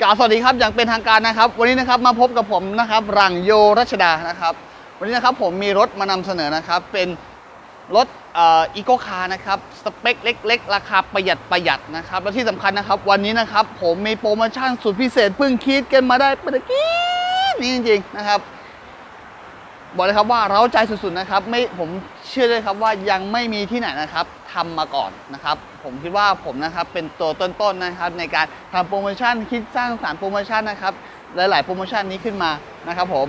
กล่าวสวัสดีครับอย่างเป็นทางการนะครับ วันนี้นะครับมาพบกับผมนะครับรังโยรัชดานะครับ วันนี้นะครับผมมีรถมานำเสนอนะครับ เป็นรถอีโคคาร์นะครับสเปคเล็ก ๆ ราคาประหยัดประหยัดนะครับและที่สำคัญนะครับ วันนี้นะครับผมมีโปรโมชั่นสุดพิเศษเพิ่งคิดกันมาได้เมื่อกี้นี่จริงๆนะครับ บอกเลยครับว่าเราใจสุดๆนะครับไม่ผมเชื่อเลยครับว่ายังไม่มีที่ไหนนะครับทำมาก่อนนะครับผมคิดว่าผมนะครับเป็นตัวต้นๆนะครับในการทำโปรโมชั่นคิดสร้างสารค์โปรโมชั่นนะครับหลายๆโปรโมชั่นนี้ขึ้นมานะครับผม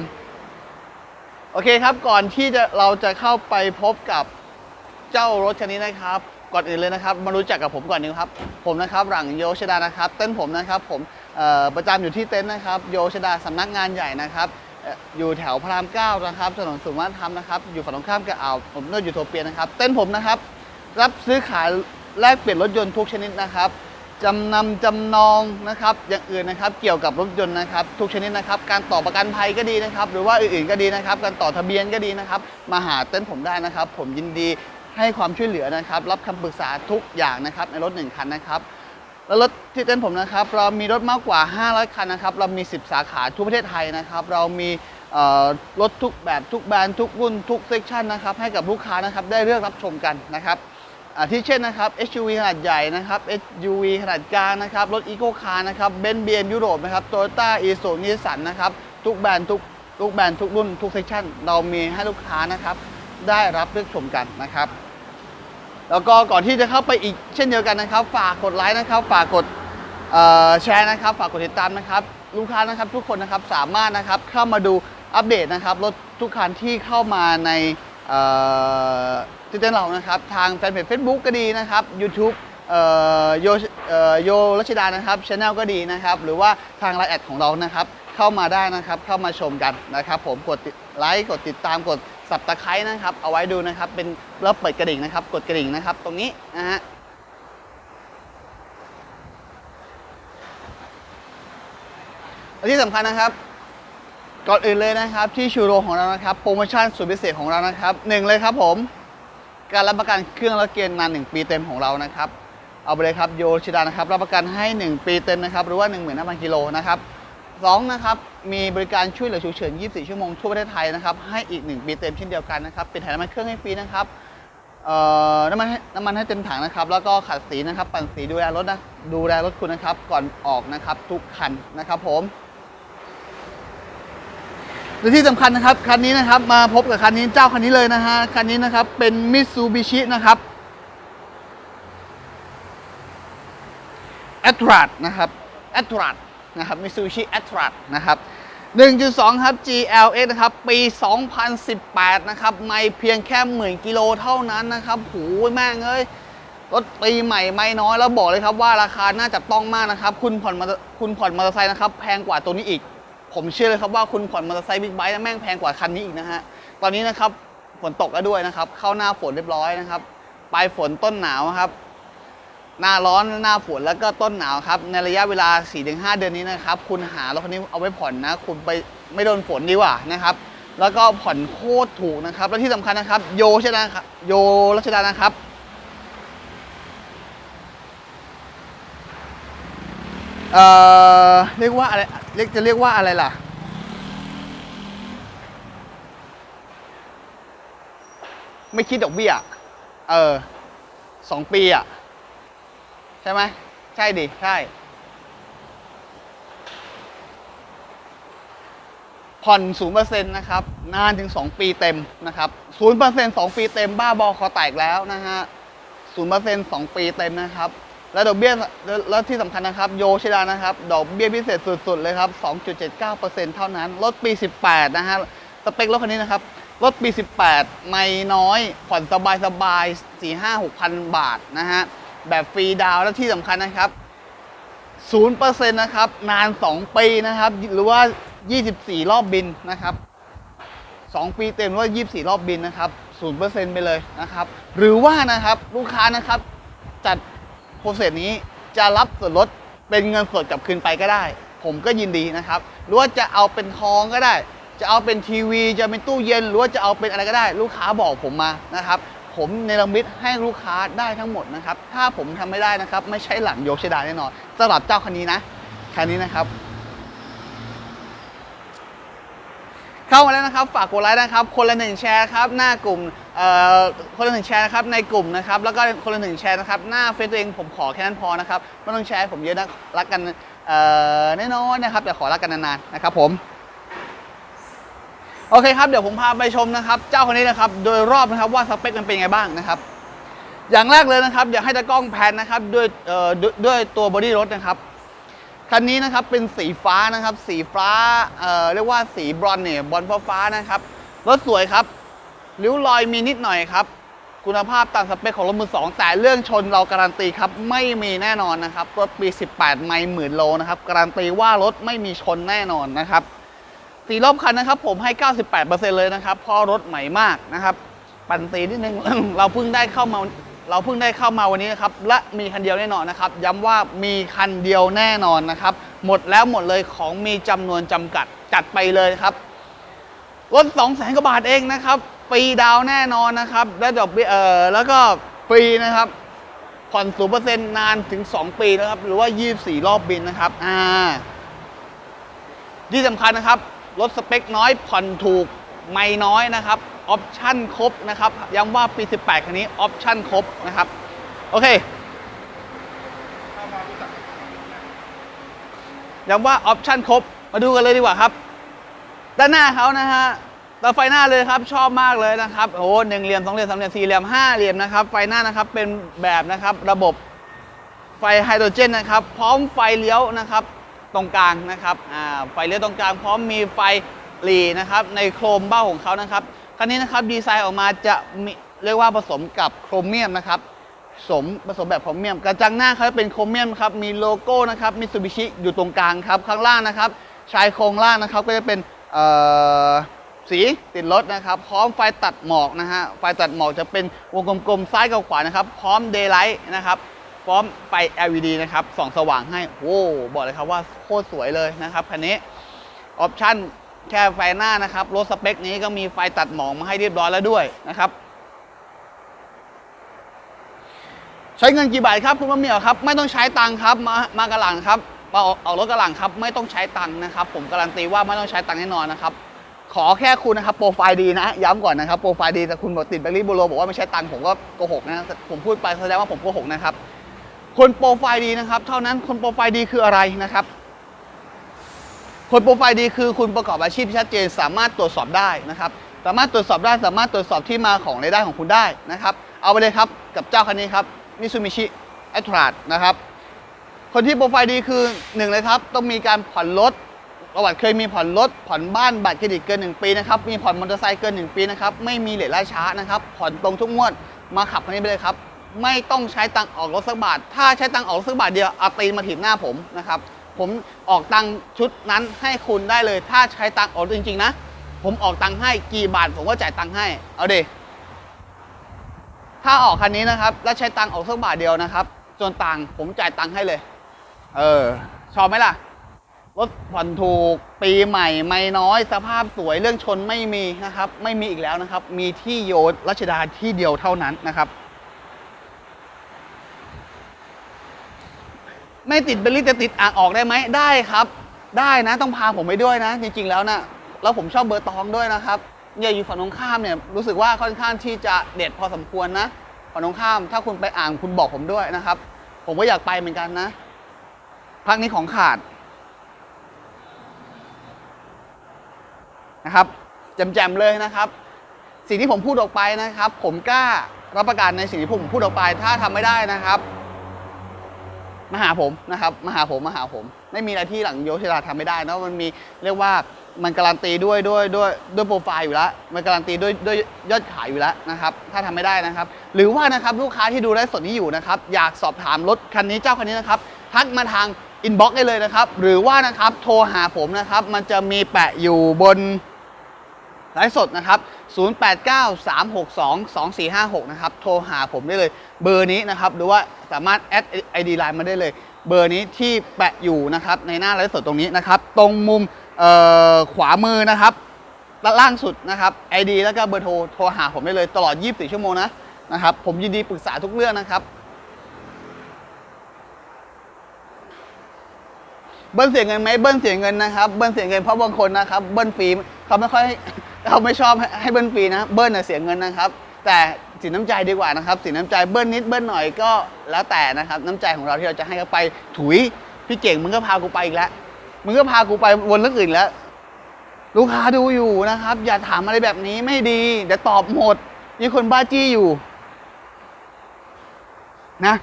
โอเคครับก่อนที่จะเราจะเข้าไปพบกับเจ้ารถคันนี้นะครับก่อนอื่นเลยนะครับมารู้จักกับผมก่อนนึงครับผมนะครับหลังโยชดานะครับ เต้นผมนะครับผมประจำอยู่ที่เต็นท์นะครับโยชดาสำนักงานใหญ่นะครับ อยู่แถวพระรามเก้านะครับ ถนนสุวรรณธรรมนะครับ อยู่ฝั่งตรงข้ามกับอ่าวผมนอร์ยูโทเปียนะครับ เต้นผมนะครับ รับซื้อขายแลกเปลี่ยนรถยนต์ทุกชนิดนะครับจำนำจำนองนะครับ อย่างอื่นนะครับ เกี่ยวกับรถยนต์นะครับ ทุกชนิดนะครับ การต่อประกันภัยก็ดีนะครับ หรือว่าอื่นๆก็ดีนะครับ การต่อทะเบียนก็ดีนะครับ มาหาเต้นผมได้นะครับ ผมยินดีให้ความช่วยเหลือนะครับ รับคำปรึกษาทุกอย่างนะครับในรถหนึ่งคันนะครับ แล้วรถที่เต้นผมนะครับ เรามีรถมากกว่า 500 คันนะครับ เรามี 10 สาขาทั่วประเทศไทยนะครับ เรามีรถทุกแบบทุกแบรนด์ทุกรุ่นทุกเซกชันนะครับ ให้กับลูกค้านะครับได้เลือกรับชมกันนะครับที่เช่นนะครับ SUV ขนาดใหญ่นะครับ SUV ขนาดกลางนะครับ รถอีโคคาร์นะครับเบนซ์บีเอ็มยุโรปนะครับโตโยต้าอีซูนิสันนะครับ ทุกแบรนด์ทุกทุกแบรนด์ทุกรุ่นทุกเซกชันเรามีให้ลูกค้านะครับได้รับเลือกชมกันนะครับ แล้วก็ก่อนที่จะเข้าไปอีกเช่นเดียวกันนะครับ ฝากกดไลค์นะครับ ฝากกดแชร์นะครับ ฝากกดติดตามนะครับ ลูกค้านะครับทุกคนนะครับสามารถนะครับเข้ามาดูอัปเดตนะครับรถทุกคันที่เข้ามาในที่เต้นเรานะครับ ทางแฟนเพจ Facebook ก็ดีนะครับ YouTube โยโยรัชดานะครับช anel ก็ดีนะครับ หรือว่าทางไลน์แอดของเรานะครับ เข้ามาได้นะครับ เข้ามาชมกันนะครับ ผมกดไลค์กดติดตามกด สับตะไคร้นะครับ เอาไว้ดูนะครับ เป็นแล้วเปิดกระดิ่งนะครับ กดกระดิ่งนะครับ ตรงนี้นะฮะและที่สำคัญนะครับ ก่อนอื่นเลยนะครับ ที่ชูโรงของเรานะครับ โปรโมชั่นสุดพิเศษของเรานะครับหนึ่งเลยครับผม การรับประกันเครื่องและเกียร์นาน1ปีเต็มของเรานะครับ เอาไปเลยครับโยชิดานะครับ รับประกันให้ 1 ปีเต็มนะครับ หรือว่า1 5 0 0 0กิโลนะครับ สองนะครับมีบริการช่วยเหลือฉุกเฉิน 24 ชั่วโมงทั่วประเทศไทยนะครับให้อีก 1 ปีเต็มเช่นเดียวกันนะครับเป็นถ่ายน้ำมันเครื่องให้ฟรีนะครับเอ่อน้ำมันให้น้ำมันให้เต็มถังนะครับแล้วก็ขัดสีนะครับปั่นสีดูแลรถนะดูแลรถคุณนะครับก่อนออกนะครับทุกคันนะครับผมและที่สำคัญนะครับคันนี้นะครับมาพบกับคันนี้เจ้าคันนี้เลยนะฮะคันนี้นะครับเป็นมิตซูบิชินะครับแอตราดนะครับแอตราด นะครับมิตซูบิชิแอตราดนะครับ1.2 ครับ GLX นะครับ ปี 2018 นะครับ ไม่เพียงแค่หมื่นกิโลเท่านั้นนะครับโหแม่งเอ้ย รถปีใหม่ไม่น้อย แล้วบอกเลยครับว่าราคาน่าจับต้องมากนะครับ คุณผ่อนมอเตอร์คุณผ่อนมอเตอร์ไซค์นะครับ แพงกว่าตัวนี้อีก ผมเชื่อเลยครับว่าคุณผ่อนมอเตอร์ไซค์บิ๊กไบค์แม่งแพงกว่าคันนี้อีกนะฮะ ตอนนี้นะครับฝนตกแล้วด้วยนะครับ เข้าหน้าฝนเรียบร้อยนะครับ ปลายฝนต้นหนาวครับ หน้าร้อนหน้าฝนแล้วก็ต้นหนาวครับ ในระยะเวลา 4-5 เดือนนี้นะครับ คุณหารถคันนี้เอาไว้ผ่อนนะ คุณไปไม่โดนฝนดีกว่านะครับ แล้วก็ผ่อนโคตรถูกนะครับ และที่สำคัญนะครับ โยชดาครับโยรัชดานะครับเอ่อเรียกว่าอะไรเรียกจะเรียกว่าอะไรล่ะไม่คิดดอกเบี้ย เออสองปีอะ ใช่ไหมใช่ดิ ใช่ ผ่อนศูนเปอร์เซ็นต์นะครับ นานถึง2ปีเต็มนะครับศูนย์เปอร์เซ็นต์สองปีเต็มบ้าบอคอแตกแล้วนะฮะศูนย์เปอร์เซ็นต์สองปีเต็มนะครับ แล้วดอกเบี้ยแล้วที่สำคัญนะครับ โยชิดานะครับ ดอกเบี้ยพิเศษสุด ๆ เลยครับ2.79%เท่านั้น รถปี18นะฮะ สเปครถคันนี้นะครับรถปี 18 ไม่น้อย ผ่อนสบายสบายๆ4 5 6พันบาทนะฮะ แบบฟรีดาวและที่สำคัญนะครับ0%นะครับ นาน 2 ปีนะครับ หรือว่า 24 รอบบินนะครับ 2 ปีเต็มหรือว่า 24 รอบบินนะครับ 0%ไปเลยนะครับ หรือว่านะครับลูกค้านะครับ จัดโปรเซสนี้จะรับส่วนลดเป็นเงินสดกลับคืนไปก็ได้ ผมก็ยินดีนะครับ หรือว่าจะเอาเป็นทองก็ได้ จะเอาเป็นทีวี จะเป็นตู้เย็น หรือว่าจะเอาเป็นอะไรก็ได้ ลูกค้าบอกผมมานะครับ ผมเนรมิตให้ลูกค้าได้ทั้งหมดนะครับ ถ้าผมทำไม่ได้นะครับ ไม่ใช่หลังโยกชดาแน่นอนสำหรับเจ้าคันนี้นะคันนี้นะครับเข้ามาแล้วนะครับ ฝากกดไลค์นะครับ คนละหนึ่งแชร์ครับหน้ากลุ่มเอ่อคนละหนึ่งแชร์นะครับในกลุ่มนะครับ แล้วก็คนละหนึ่งแชร์นะครับ หน้าเฟซตัวเองผมขอแค่นั้นพอนะครับไม่ต้องแชร์ผมเยอะนะรักกันเอ่อน้อยๆนะครับแต่ขอรักกันนานๆนะครับผม โอเคครับเดี๋ยวผมพาไปชมนะครับ เจ้าคนนี้นะครับ โดยรอบนะครับว่าสเปคมันเป็นยังไงบ้างนะครับ อย่างแรกเลยนะครับอยากให้ตากล้องแพนนะครับด้วยเอ่อด้วยด้วยตัวบอดี้รถนะครับคันนี้นะครับเป็นสีฟ้านะครับ สีฟ้าเอ่อเรียกว่าสีบรอนเนี่ยบอลฟ้าฟ้านะครับรถสวยครับริ้วรอยมีนิดหน่อยครับ คุณภาพตามสเปคของรถมือสองแต่เรื่องชนเราการันตีครับไม่มีแน่นอนนะครับรถปี 18 ไม่หมื่นโลนะครับการันตีว่ารถไม่มีชนแน่นอนนะครับ สีรอบคันนะครับผมให้ 98%เลยนะครับเพราะรถใหม่มากนะครับ ปันตีนิดนึง เราเพิ่งได้เข้ามาเราเพิ่งได้เข้ามาวันนี้นะครับและมีคันเดียวแน่นอนนะครับ ย้ำว่ามีคันเดียวแน่นอนนะครับ หมดแล้วหมดเลยของมีจำนวนจำกัดจัดไปเลยครับรถ2 0 0 0 0 0กว่าบาทเองนะครับฟรีดาวแน่นอนนะครับ และดอกเบี้ยเออแล้วก็ฟรีนะครับผ่อนศูนเปอร์เซ็นต์นานถึง 2 ปีนะครับ หรือว่า 24 รอบบินนะครับอ่าที่สำคัญนะครับ รถสเปคน้อยผ่อนถูกไม่น้อยนะครับออปชั่นครบนะครับย้ำว่าปี 18 คันนี้ออปชั่นครบนะครับ โอเคย้ำว่าออปชั่นครบ มาดูกันเลยดีกว่าครับ ด้านหน้าเขานะฮะต่อไฟหน้าเลยครับชอบมากเลยนะครับโอ้โหหนึ่งเหลี่ยมสองเหลี่ยมสามเหลี่ยมสี่เหลี่ยมห้าเหลี่ยมนะครับ ไฟหน้านะครับเป็นแบบนะครับระบบไฟไฮโดรเจนนะครับ พร้อมไฟเลี้ยวนะครับ ตรงกลางนะครับไฟเลี้ยวตรงกลางพร้อมมีไฟหลีนะครับในโครมเบ้าของเขานะครับคันนี้นะครับดีไซน์ออกมาจะมีเรียกว่าผสมกับโครเมียมนะครับผสมผสมแบบโครเมียม กระจังหน้าเขาเป็นโครเมียมครับมีโลโก้นะครับมิ t ซูบิชิอยู่ตรงกลางครับข้างล่างนะครับชายโครงล่างนะครับก็จะเป็นสีติดรถนะครับพร้อมไฟตัดหมอกนะฮะไฟตัดหมอกจะเป็นวงกลมๆซ้ายกับขวานะครับ พร้อมเดย์ไลท์นะครับ พร้อมไฟ LED นะครับส่องสว่างให้โอ้บอกเลยครับว่าโคตรสวยเลยนะครับคันนี้ออปชั่นแค่ไฟหน้านะครับรถสเปคนี้ก็มีไฟตัดหมอกมาให้เรียบร้อยแล้วด้วยนะครับ ใช้เงินกี่บาทครับคุณมะเหมียวครับ ไม่ต้องใช้ตังค์ครับมามากระหลังครับมาออกออกรถกระหลังครับ ไม่ต้องใช้ตังค์นะครับ ผมการันตีว่าไม่ต้องใช้ตังค์แน่นอนนะครับ ขอแค่คุณนะครับโปรไฟล์ดีนะ ย้ำก่อนนะครับโปรไฟล์ดีแต่คุณบอกติดแบล็คลิสต์โบโลบอกว่าไม่ใช้ตังค์ผมก็โกหกนะผมพูดไปแสดงว่าผมโกหกนะครับ คนโปรไฟล์ดีนะครับ เท่านั้นคนโปรไฟล์ดีคืออะไรนะครับ คนโปรไฟล์ดีคือคุณประกอบอาชีพชัดเจน สามารถตรวจสอบได้นะครับ สามารถตรวจสอบได้สามารถตรวจสอบที่มาของรายได้ของคุณได้นะครับ เอาไปเลยครับกับเจ้าคันนี้ครับมิซูมิชิแอตราดนะครับ คนที่โปรไฟล์ดีคือหนึ่งเลยครับ ต้องมีการผ่อนรถประวัติเคยมีผ่อนรถผ่อนบ้านบัตรเครดิตเกิน 1 ปีนะครับ มีผ่อนมอเตอร์ไซค์เกิน 1 ปีนะครับ ไม่มีเลทล่าช้านะครับ ผ่อนตรงทุกงวด มาขับคันนี้ไปเลยครับ ไม่ต้องใช้ตังออกรถสักบาท ถ้าใช้ตังออกรถสักบาทเดียวเอาตีนมาถีบหน้าผมนะครับ ผมออกตังชุดนั้นให้คุณได้เลย ถ้าใช้ตังออกจริง ๆ นะ ผมออกตังให้กี่บาท ผมก็จ่ายตังให้ เอาเดถ้าออกคันนี้นะครับ แล้วใช้ตังออกสักบาทเดียวนะครับจนตังผมจ่ายตังให้เลย เออ ชอบไหมล่ะรถผ่อนถูกปีใหม่ไม่น้อย สภาพสวยเรื่องชนไม่มีนะครับ ไม่มีอีกแล้วนะครับ มีที่โยรัชดาที่เดียวเท่านั้นนะครับ ไม่ติดเบลลี่แต่ติดอ่างออกได้ไหมได้ครับ ได้นะต้องพาผมไปด้วยนะ จริงๆแล้วนะแล้วผมชอบเบอร์ตองด้วยนะครับเนี่ยอยู่ฝั่งตรงข้ามเนี่ยรู้สึกว่าค่อนข้างที่จะเด็ดพอสมควรนะฝั่งตรงข้าม ถ้าคุณไปอ่างคุณบอกผมด้วยนะครับ ผมก็อยากไปเหมือนกันนะพักนี้ของขาดนะครับแจมๆเลยนะครับ สิ่งที่ผมพูดออกไปนะครับ ผมกล้ารับประกันในสิ่งที่ผมพูดออกไป ถ้าทำไม่ได้นะครับ มาหาผมนะครับมาหาผมมาหาผม ไม่มีอะไรที่หลังโยชิดาทำไม่ได้นะมันมีเรียกว่ามันการันตีด้วยด้วยด้วยด้วยโปรไฟล์อยู่แล้วมันการันตีด้วยด้วยยอดขายอยู่แล้วนะครับ ถ้าทำไม่ได้นะครับ หรือว่านะครับลูกค้าที่ดูไลฟ์สดนี้อยู่นะครับ อยากสอบถามรถคันนี้เจ้าคันนี้นะครับทักมาทางอินบ็อกซ์ได้เลยนะครับ หรือว่านะครับโทรหาผมนะครับ มันจะมีแปะอยู่บน ไลฟ์สดนะครับ 0893622456 นะครับ โทรหาผมได้เลย เบอร์นี้นะครับ หรือว่าสามารถแอดไอดีไลน์มาได้เลย เบอร์นี้ที่แปะอยู่นะครับในหน้าไลฟ์สดตรงนี้นะครับ ตรงมุมขวามือนะครับล่างสุดนะครับ ID แล้วก็เบอร์โทรโทรหาผมได้เลยตลอด 24 ชั่วโมงนะนะครับ ผมยินดีปรึกษาทุกเรื่องนะครับ เบิ้ลเสียเงินไหมเบิ้ลเสียเงินนะครับ เบิ้ลเสียเงินเพราะบางคนนะครับ เบิ้ลฟรีเขาไม่ค่อย เขาไม่ชอบให้ใหเบิ้ลฟรีนะ เบิ้ลน่ะเสียเงินนะครับ แต่สินน้ำใจดีกว่านะครับสินน้ำใจเบิ้ลนิดเบิ้ลหน่อยก็แล้วแต่นะครับ น้ำใจของเราที่เราจะให้เขาไปถุยพี่เก่งมึงก็พากูไปอีกแล้วมึงก็พากูไปวนเรื่องอื่นแล้ว ลูกค้าดูอยู่นะครับ อย่าถามอะไรแบบนี้ไม่ดีเดี๋ยวตอบหมดมีคนบ้าจี้อยู่ นะ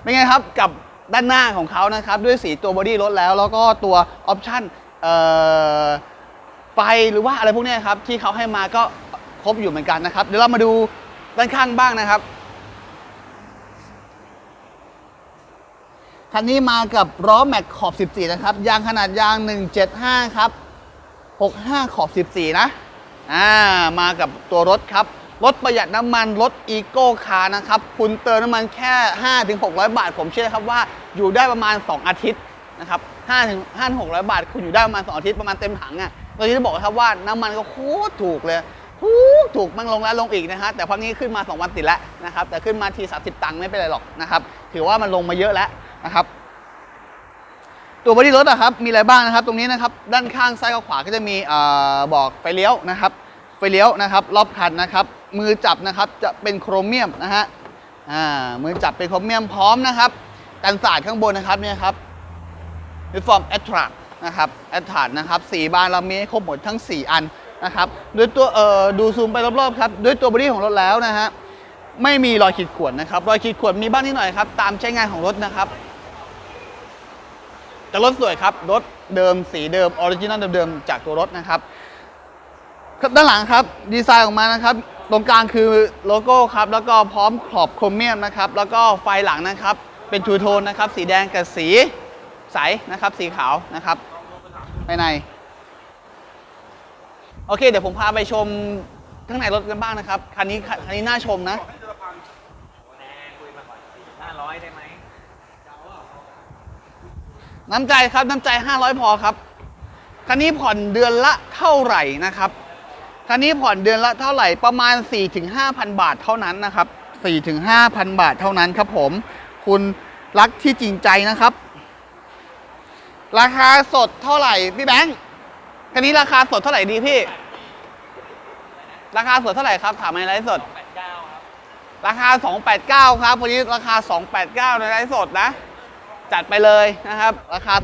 เป็นไงครับกับด้านหน้าของเขานะครับ ด้วยสีตัวบอดี้รถแล้ว แล้วก็ตัวออปชั่นเอ่อ ไฟหรือว่าอะไรพวกนี้ครับที่เขาให้มาก็ครบอยู่เหมือนกันนะครับ เดี๋ยวเรามาดูด้านข้างบ้างนะครับคันนี้มากับล้อแม็กขอบ 14 นะครับ ยางขนาดยาง 175 ครับ 65 ขอบ 14 นะ อ่า มากับตัวรถครับ รถประหยัดน้ำมัน รถอีโก้คาร์นะครับ คุณเติมน้ำมันแค่ 5-600 บาท ผมเชื่อครับว่าอยู่ได้ประมาณ 2 อาทิตย์นะครับ5ถึง5 600 บาท คุณอยู่ได้ประมาณ 2 อาทิตย์ประมาณเต็มถังอะ่ะ เราจะบอกครับว่าน้ำมันก็โคตรถูกเลย ถูกถูกมันลงแล้วลงอีกนะฮะ แต่พักนี้ขึ้นมา 2 วันติดแล้วนะครับ แต่ขึ้นมาที 30 ตังค์ไม่เป็นไรหรอกนะครับ ถือว่ามันลงมาเยอะแล้วนะครับ ตัวบอดี้รถอะครับ มีอะไรบ้างนะครับ ตรงนี้นะครับ ด้านข้างซ้ายกับขวาก็จะมีเอ่อบอกไฟเลี้ยวนะครับ ไฟเลี้ยวนะครับ รอบคันนะครับ มือจับนะครับ จะเป็นโครเมียมนะฮะ อ่า มือจับเป็นโครเมียมพร้อมนะครับ กันสาดข้างบนนะครับเนี่ยครับยูฟอร์มแอตรา นะครับแอตรานนะครับสีบานเรามีให้ครบหมดทั้ง 4 อันนะครับด้วยตัวเอ่อดูซูมไปรอบๆครับด้วยตัวบอดี้ของรถแล้วนะฮะไม่มีรอยขีดข่วนนะครับรอยขีดข่วนมีบ้างนิดหน่อยครับตามใช้งานของรถนะครับแต่รถสวยครับรถเดิมสีเดิมออริจินอลเดิมๆจากตัวรถนะครับด้านหลังครับดีไซน์ออกมานะครับตรงกลางคือโลโก้ครับแล้วก็พร้อมขอบโครเมียมนะครับแล้วก็ไฟหลังนะครับเป็นทูโทนนะครับสีแดงกับสีใสนะครับสีขาวนะครับายใน โอเค เดี๋ยวผมพาไปชมข้างในรถกันบ้างนะครับ คันนี้คันนี้น่าชมนะแน่คุยมาก่อนห้าร้อยได้ไหมน้ำใจครับน้ำใจ 500 พอครับ คันนี้ผ่อนเดือนละเท่าไหร่นะครับ คันนี้ผ่อนเดือนละเท่าไหร่ประมาณ 4-5,000 บาทเท่านั้นนะครับ 4-5,000 บาทเท่านั้นครับผม คุณรักที่จริงใจนะครับ ราคาสดเท่าไหร่พี่แบงค์คันนี้ราคาสดเท่าไหร่ดีพี่ ราคาสดเท่าไหร่ครับถามในไลฟ์สดแปดเก้าครับราคา 289 ครับวันนี้ราคา 289 ในไลฟ์สดนะ จัดไปเลยนะครับ ราคา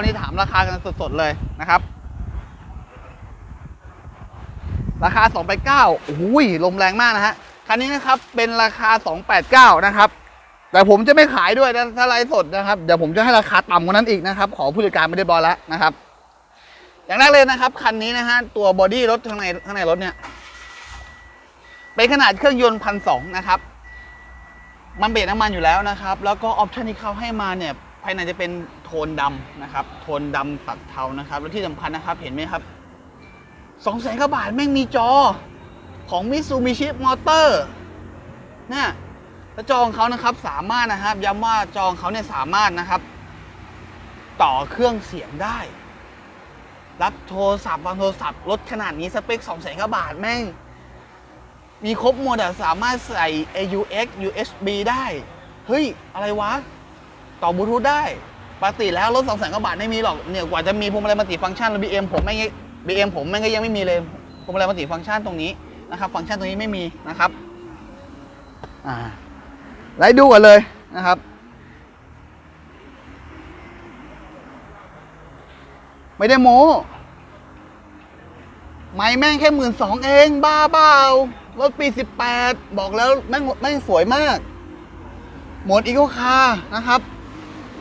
289 นี่ถามราคากันสดๆเลยนะครับ ราคา 289โอ้ยลมแรงมากนะฮะคันนี้นะครับเป็นราคา 289 นะครับ แต่ผมจะไม่ขายด้วยนะถ้าไลฟ์สดนะครับเดี๋ยวผมจะให้ราคาต่ำกว่านั้นอีกนะครับ ขอผู้จัดการไม่ได้บอยแล้วนะครับ อย่างแรกเลยนะครับคันนี้นะฮะตัวบอดี้รถข้างในข้างในรถเนี่ยเป็นขนาดเครื่องยนต์พันสองนะครับ มันเบรกน้ำมันอยู่แล้วนะครับ แล้วก็ออปชันที่เขาให้มาเนี่ยภายในจะเป็นโทนดำนะครับ โทนดำตัดเทานะครับ แล้วที่สำคัญนะครับเห็นไหมครับสองแสนกว่าบาทแม่งมีจอของมิ t ซูมิชิมอเตอร์เนี่ย แล้วจอของเขานะครับสามารถนะครับย้ำว่าจองเขาเนี่ยสามารถนะครับ ต่อเครื่องเสียงได้ รับโทรศัพท์วางโทรศัพท์รถขนาดนี้สเปคสองแสนกว่าบาทแม่ง มีครบหมดอะสามารถใส่ AUX USB ได้ เฮ้ย อะไรวะ ต่อบลูทูธได้ปกติแล้วรถสองแสนกว่าบาทไม่มีหรอกเนี่ยกว่าจะมีพวงมาลัยมัลติฟังก์ชันแล้ว BM ผมไม่ง BM ผมแม่งก็ยังไม่มีเลยพวงมาลัยมัลติฟังก์ชันตรงนี้นะครับ ฟังก์ชันตรงนี้ไม่มีนะครับ อ่า ไล่ดูกันเลยนะครับ ไม่ได้โม้ไม่แม่งแค่หมื่นสองเอง บ้าเปล่ารถปี18บแปดบอกแล้วแม่งแม่งสวยมาก หมดอีโคคาร์นะครับ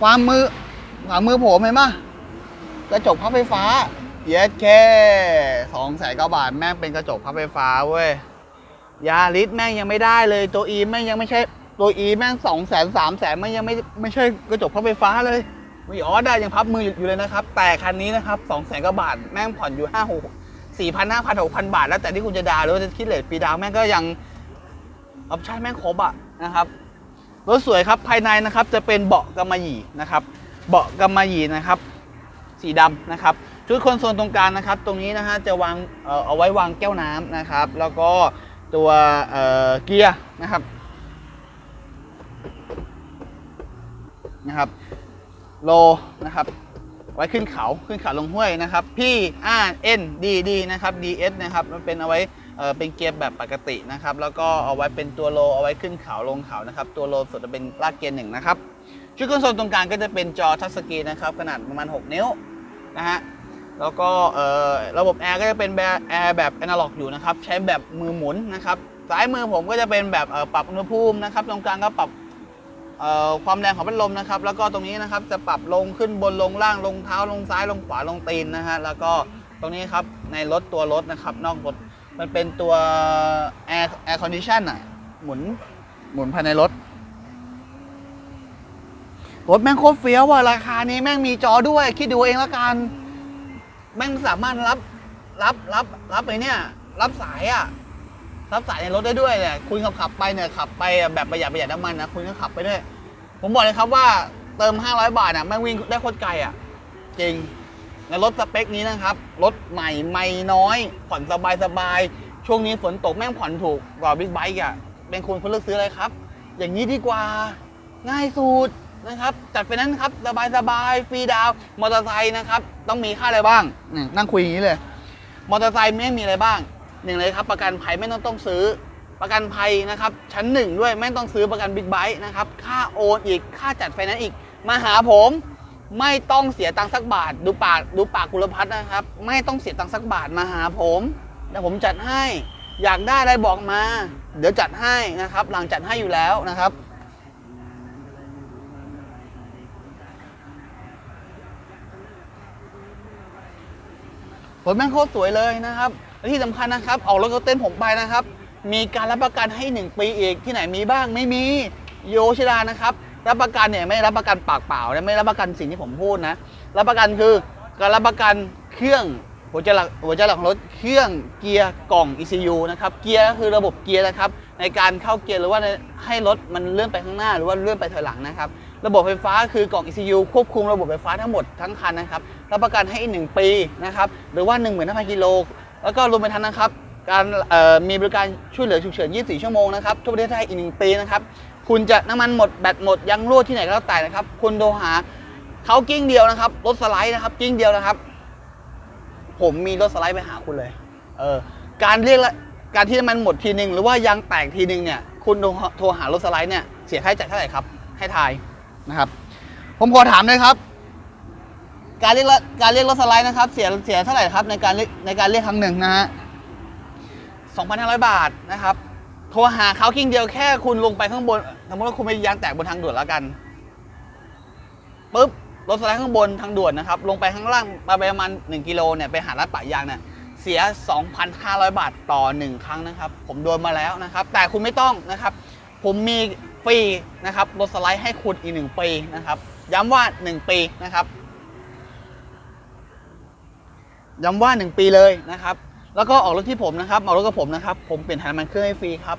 ความมือขวามือผมเห็นปะกระจกพับไฟฟ้าเย็ดแค่สองแสนกว่าบาทแม่งเป็นกระจกพับไฟฟ้าเว้ยยาลิสแม่งยังไม่ได้เลยตัวอีแม่งยังไม่ใช่ ตัวอีแม่งสองแสนสามแสนแม่ยังไม่ไม่ใช่กระจกพับไฟฟ้าเลยวีออสได้ยังพับมืออยู่เลยนะครับ แต่คันนี้นะครับสองแสนกว่าบาทแม่งผ่อนอยู่ห้าหกสี่พันห้าพันหกพันบาท แล้วแต่ที่คุณจะดาวหรือว่าจะคิดเลทปีดาวแม่งก็ยังออปชั่นแม่งครบอะนะครับรถสวยครับภายในนะครับจะเป็นเบาะกำมะหยี่นะครับ เบาะกำมะหยี่นะครับ สีดำนะครับชุดคอนโซลตรงกลางนะครับ ตรงนี้นะฮะจะวางเออเอาไว้วางแก้วน้ำนะครับ แล้วก็ตัวเเกียร์นะครับ นะครับ โลนะครับ ไว้ขึ้นเขาขึ้นเขาลงห้วยนะครับ P R N D D นะครับ D S นะครับมันเป็นเอาไว้เออเป็นเกียร์แบบปกตินะครับ แล้วก็เอาไว้เป็นตัวโลเอาไว้ขึ้นเขาลงเขานะครับ ตัวโลสุดจะเป็นลากเกียร์หนึ่งนะครับชุดคอนโซลตรงกลางก็จะเป็นจอทัชสกรีนนะครับ ขนาดประมาณ 6 นิ้วนะฮะแล้วก็เอ่อระบบแอร์ก็จะเป็นแบบแอร์แบบแอนาล็อกอยู่นะครับ ใช้แบบมือหมุนนะครับ ซ้ายมือผมก็จะเป็นแบบเออปรับอุณหภูมินะครับ ตรงกลางก็ปรับ ความแรงของพัดลมนะครับ แล้วก็ตรงนี้นะครับจะปรับลงขึ้นบนลงล่างลงเท้าลงซ้ายลงขวาลงตีนนะฮะแล้วก็ตรงนี้ครับในรถตัวรถนะครับ นอกรถมันเป็นตัว air air condition อะหมุนหมุนภายในรถ รถแม่งโคตรเฟี้ยวว่ะราคานี้แม่งมีจอด้วย คิดดูเองละกัน แม่งสามารถรับรับรับรับไอเนี่ย รับสายอะ รับสายในรถได้ด้วยเนี่ยคุณขับขับไปเนี่ยขับไปแบบประหยัดประหยัดน้ำมันนะคุณก็ขับไปด้วย ผมบอกเลยครับว่าเติม 500 บาทอะแม่งวิ่งได้โคตรไกลอะจริงในรถสเปคนี้นะครับรถใหม่ไม่น้อย ผ่อนสบายสบายช่วงนี้ฝนตกแม่งผ่อนถูกกว่าบิ๊กไบค์อะเป็นคุณคุณเลือกซื้ออะไรครับ อย่างนี้ดีกว่าง่ายสุดนะครับจัดไปนั้นครับสบายสบายฟรีดาวมอเตอร์ไซค์นะครับต้องมีค่าอะไรบ้างนั่งคุยอย่างนี้เลย มอเตอร์ไซค์ไม่มีอะไรบ้าง หนึ่งเลยครับประกันภัยไม่ต้องต้องซื้อประกันภัยนะครับ ชั้นหนึ่งด้วยไม่ต้องซื้อประกันบิ๊กไบค์นะครับค่าโอนอีกค่าจัดไฟแนนซ์อีก มาหาผมไม่ต้องเสียตังค์สักบาท ดูปากดูปากกุลพัฒน์นะครับ ไม่ต้องเสียตังค์สักบาทมาหาผมเดี๋ยวผมจัดให้ อยากได้อะไรบอกมา เดี๋ยวจัดให้นะครับ หลังจัดให้อยู่แล้วนะครับรถแม่งโคตรสวยเลยนะครับ และที่สำคัญนะครับออกรถก็เต้นผมไปนะครับ มีการรับประกันให้ 1 ปีอีกที่ไหนมีบ้างไม่มีโยชิดานะครับรับประกันเนี่ยไม่รับประกันปากเปล่านะไม่รับประกันสิ่งที่ผมพูดนะรับประกันคือการรับประกันเครื่องหัวใจหลักหัวใจหลักของรถเครื่องเกียร์กล่อง ECU นะครับเกียร์ก็คือระบบเกียร์นะครับในการเข้าเกียร์หรือว่าในให้รถมันเลื่อนไปข้างหน้าหรือว่าเลื่อนไปถอยหลังนะครับระบบไฟฟ้าคือกล่อง ECU ควบคุมระบบไฟฟ้าทั้งหมดทั้งคันนะครับรับประกันให้อีก1ปีนะครับหรือว่า15,000กิโล แล้วก็รวมไปทั้งนะครับ การมีบริการช่วยเหลือฉุกเฉิน 24 ชั่วโมงนะครับทั่วประเทศไทยอีก1ปีนะครับ คุณจะน้ำมันหมดแบตหมดยังรั่วที่ไหนก็แล้วแต่นะครับ คุณโทรหาเขากิ้งเดียวนะครับรถสไลด์นะครับกิ้งเดียวนะครับ ผมมีรถสไลด์ไปหาคุณเลย เออ การเรียกละการที่น้ำมันหมดทีหนึ่งหรือว่ายางแตกทีหนึ่งเนี่ย คุณโทรโทรหารถสไลด์เนี่ยเสียค่าใช้จ่ายเท่าไหร่ครับ ให้ทายนะครับ ผมขอถามเลยครับ การเรียกการเรียกรถสไลด์นะครับ เสียเสียเท่าไหร่ครับในการเรียกในการเรียกครั้งหนึ่งนะฮะ2,500 บาทนะครับ โทรหาเขากิ้งเดียวแค่คุณลงไปข้างบน สมมติว่าคุณไปยางแตกบนทางด่วนแล้วกันปุ๊บรถสไลด์ข้างบนทางด่วนนะครับ ลงไปข้างล่างมาปประมาณ1กิโลเนี่ยไปหาร้านปะยางเนี่ยเสีย 2,500 บาทต่อ 1 ครั้งนะครับ ผมโดนมาแล้วนะครับ แต่คุณไม่ต้องนะครับ ผมมีฟรีนะครับรถสไลด์ให้คุณอีก 1 ปีนะครับ ย้ำว่า 1 ปีนะครับ ย้ำว่า 1 ปีเลยนะครับ แล้วก็ออกรถที่ผมนะครับออกรถกับผมนะครับ ผมเปลี่ยนถ่ายน้ำมันเครื่องให้ฟรีครับ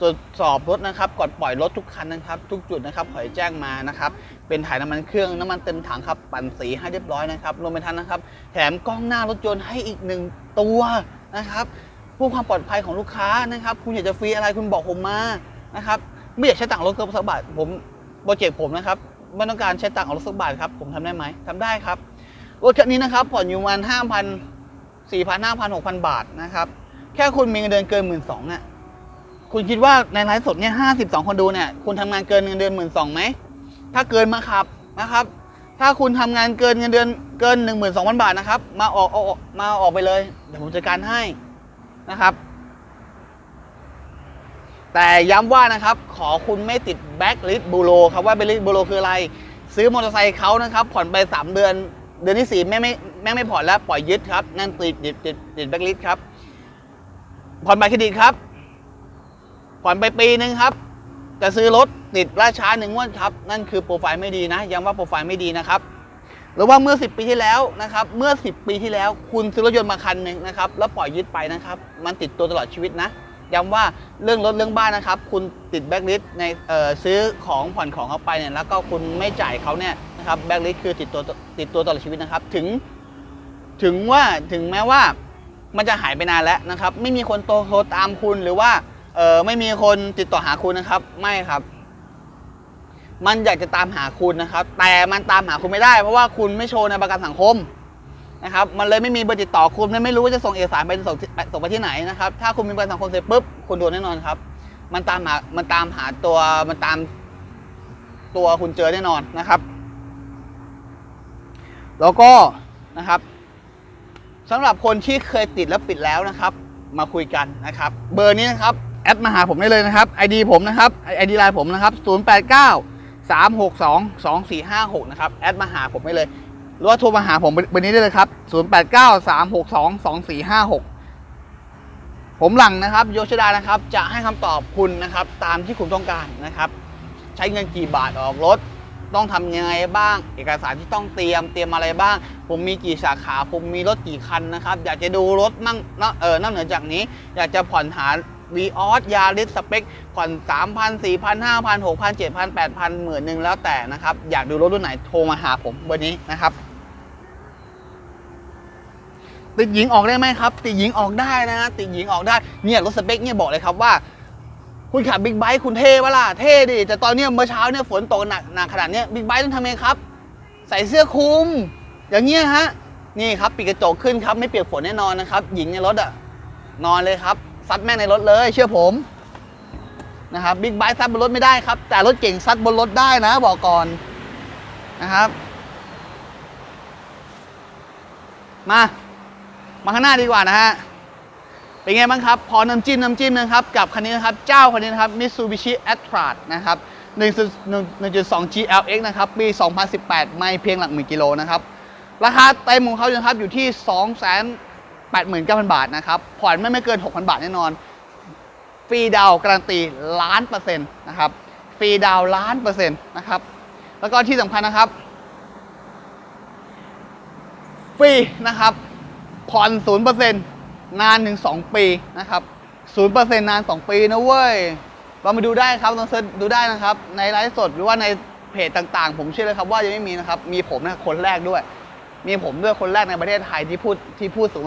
ตรวจสอบรถนะครับก่อนปล่อยรถทุกคันนะครับ ทุกจุดนะครับขอให้แจ้งมานะครับ เป็นถ่ายน้ำมันเครื่องน้ำมันเต็มถังครับ ปั่นสีให้เรียบร้อยนะครับรวมไปทั้งนะครับ แถมกล้องหน้ารถยนต์ให้อีกหนึ่งตัวนะครับเพื่อความปลอดภัยของลูกค้านะครับ คุณอยากจะฟรีอะไรคุณบอกผมมานะครับ ไม่อยากใช้ตังค์รถเกินสักบาทผมโปรเจกต์ผมนะครับไม่ต้องการใช้ตังค์ของรถสักบาทครับผมทำได้ไหมทำได้ครับ รถคันนี้นะครับผ่อนอยู่ประมาณห้าพันสี่พันห้าพันหกพันบาทนะครับ แค่คุณมีเงินเดือนเกินหมื่นสองอะคุณคิดว่าในไลฟ์สดเนี่ยห้าสิบสองคนดูเนี่ยคุณทำงานเกินเงินเดือนหมื่นสองไหมถ้าเกินมาขับนะครับ ถ้าคุณทำงานเกินเงินเดือนเกินหนึ่งหมื่นสองพันบาทนะครับ มาออกออกมาออกไปเลย เดี๋ยวผมจัดการให้นะครับ แต่ย้ำว่านะครับ ขอคุณไม่ติดแบ็กลิสบูโรครับว่าแบ็กลิสบูโรคืออะไร ซื้อมอเตอร์ไซค์เขานะครับ ผ่อนไป3เดือน เดือนที่4แม่ไม่แม่ไม่ผ่อนแล้วปล่อยยึดครับ นั่นติดติดติดติดแบ็กลิสครับ ผ่อนบัตรเครดิตครับ ผ่อนไปปีหนึ่งครับ จะซื้อรถติดล่าช้าหนึ่งงวดครับ นั่นคือโปรไฟล์ไม่ดีนะย้ำว่าโปรไฟล์ไม่ดีนะครับหรือว่าเมื่อ 10 ปีที่แล้วนะครับ เมื่อ 10 ปีที่แล้วคุณซื้อรถยนต์มาคันหนึ่งนะครับ แล้วปล่อยยึดไปนะครับ มันติดตัวตลอดชีวิตนะย้ำว่าเรื่องรถเรื่องบ้านนะครับ คุณติดแบ็กลิสในซื้อของผ่อนของเขาไปเนี่ยแล้วก็คุณไม่จ่ายเขาเนี่ย นะครับแบ็กลิสคือติดตัวติดตัวตลอดชีวิตนะครับ ถึงถึงว่าถึงแม้ว่ามันจะหายไปนานแล้วนะครับ ไม่มีคนโทรตามคุณหรือว่าเออไม่มีคนติดต่อหาคุณนะครับ ไม่ครับ มันอยากจะตามหาคุณนะครับ แต่มันตามหาคุณไม่ได้ เพราะว่าคุณไม่โชว์ในประกันสังคมนะครับ มันเลยไม่มีเบอร์ติดต่อคุณไม่รู้ว่าจะส่งเอกสารไปส่งส่งไปที่ไหนนะครับ ถ้าคุณมีประกันสังคมเสร็จปุ๊บคุณโดนแน่นอนครับ มันตามหามันตามหาตัวมันตามตัวคุณเจอแน่นอนนะครับ แล้วก็นะครับสำหรับคนที่เคยติดแล้วปิดแล้วนะครับ มาคุยกันนะครับ เบอร์นี้นะครับแอดมาหาผมได้เลยนะครับ ID ผมนะครับ ID ไลน์ผมนะครับ 089 362 2456 นะครับ แอดมาหาผมได้เลย หรือว่าโทรมาหาผมเบอร์นี้ได้เลยครับ 089 362 2456 ผมหลังนะครับ โยชดานะครับ จะให้คำตอบคุณนะครับ ตามที่คุณต้องการนะครับ ใช้เงินกี่บาทออกรถ ต้องทำยังไงบ้าง เอกสารที่ต้องเตรียมเตรียมอะไรบ้าง ผมมีกี่สาขา ผมมีรถกี่คันนะครับ อยากจะดูรถมั่งนอกเออนอกเหนือจากนี้ อยากจะผ่อนหาวีออสยาริสสเปคผ่อน3,000 4,000 5,000 6,000 7,000 8,000หมื่นหนึ่งแล้วแต่นะครับ อยากดูรถรุ่นไหนโทรมาหาผมเบอร์นี้นะครับ ติดหญิงออกได้ไหมครับ ติดหญิงออกได้นะฮะติดหญิงออกได้เนี่ยรถสเปคเนี่ยบอกเลยครับว่า คุณขับบิ๊กไบค์คุณเท่ปะล่ะเท่ดิแต่ตอนเนี้ยเมื่อเช้าเนี่ยฝนตกหนักหนักขนาดเนี้ยบิ๊กไบค์ต้องทำไงครับ ใส่เสื้อคลุม อย่างเงี้ยฮะนี่ครับปิดกระจกขึ้นครับไม่เปียกฝนแน่นอนนะครับ หญิงในรถอะนอนเลยครับซัดแม่งในรถเลย เชื่อผมนะครับบิ๊กไบค์ซัดบนรถไม่ได้ครับ แต่รถเก่งซัดบนรถได้นะ บอกก่อนนะครับ มา มาข้างหน้าดีกว่านะฮะ เป็นไงบ้างครับ พอน้ำจิ้มน้ำจิ้มนะครับ กับคันนี้นะครับ เจ้าคันนี้นะครับ Mitsubishi a t t r a นะครับ1.2 GLX นะครับ ปี 2018 ไม่เพียงหลักหมื่นกิโลนะครับ ราคาเต็มของเขานะครับอยู่ที่ 289,000 บาทนะครับ ผ่อนไม่ไม่เกิน 6,000 บาทแน่นอน ฟรีดาวการันตีล้านเปอร์เซ็นต์นะครับ ฟรีดาวล้านเปอร์เซ็นต์นะครับ แล้วก็ที่สำคัญนะครับ ฟรีนะครับ ผ่อนศูนย์เปอร์เซ็ นานถึงสองปีนะครับศูนย์เปอร์เซ็นต์นานสองปีนะเว้ยเรามาดูได้ครับลองเสิร์ชดูได้นะครับ ในไลฟ์สดหรือว่าในเพจต่างๆ ผมเชื่อเลยครับว่ายังไม่มีนะครับ มีผมนะคนแรกด้วย มีผมด้วยคนแรกในประเทศไทยที่พูดที่พูดศูนย์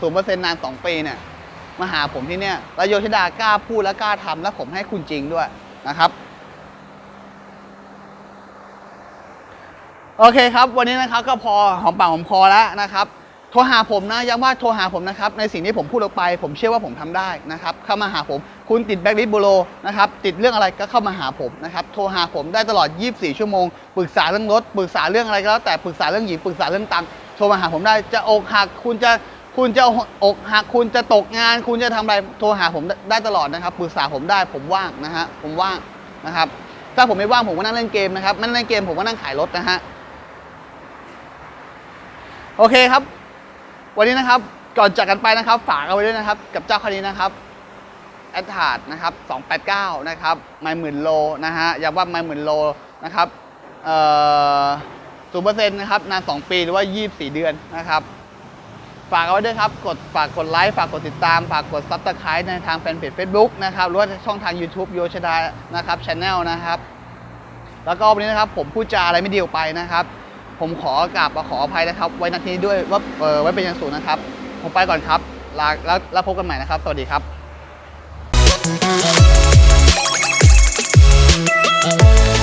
ศูนย์เปอร์เซ็นต์นานสองปีเนี่ยมาหาผมที่เนี่ยแล้วโยชิดากล้าพูดและกล้าทำและผมให้คุณจริงด้วยนะครับโอเคครับ วันนี้นะครับก็พอหอมปากหอมคอแล้วนะครับ โทรหาผมนะย้ำว่าโทรหาผมนะครับในสิ่งที่ผมพูดออกไป ผมเชื่อว่าผมทำได้นะครับเข้ามาหาผม คุณติดแบ็กลิสต์โบโลนะครับติดเรื่องอะไรก็เข้ามาหาผมนะครับโทรหาผมได้ตลอด 24 ชั่วโมงปรึกษาเรื่องรถปรึกษาเรื่องอะไรก็แล้วแต่ปรึกษาเรื่องหญิงปรึกษาเรื่องตังโทรมาหาผมได้จะอกหักคุณจะคุณจะอกหักคุณจะตกงาน คุณจะทำอะไรโทรหาผมได้ตลอดนะครับปรึกษาผมได้ผมว่างนะฮะผมว่างนะครับถ้าผมไม่ว่างผมก็นั่งเล่นเกมนะครับไม่นั่งเล่นเกมผมก็นั่งขายรถนะฮะโอเคครับ วันนี้นะครับก่อนจากกันไปนะครับ ฝากเอาไว้ด้วยนะครับ กับเจ้าคันนี้นะครับแอดทาร์ดนะครับ289 นะครับไม่หมื่นโลนะฮะย้ำว่าไม่หมื่นโลนะครับเอ่อศูนย์เปอร์เซ็นต์นะครับนาน 2 ปีหรือว่า 24 เดือนนะครับ ฝากเอาไว้ด้วยครับ กดฝากกดไลค์ ฝากกดติดตาม ฝากกดซับสไครต์ในทางแฟนเพจ Facebook นะครับ หรือว่าช่องทาง YouTube โยชดานะครับช anel นะครับ แล้วก็วันนี้นะครับผมพูดจาอะไรไม่ดีออกไปนะครับ ผมขอกราบขออภัยนะครับ ไว้ณที่นี้ด้วยว่าเออไว้เป็นอย่างสูงนะครับ ผมไปก่อนครับลาแล้วแล้วพบกันใหม่นะครับ สวัสดีครับ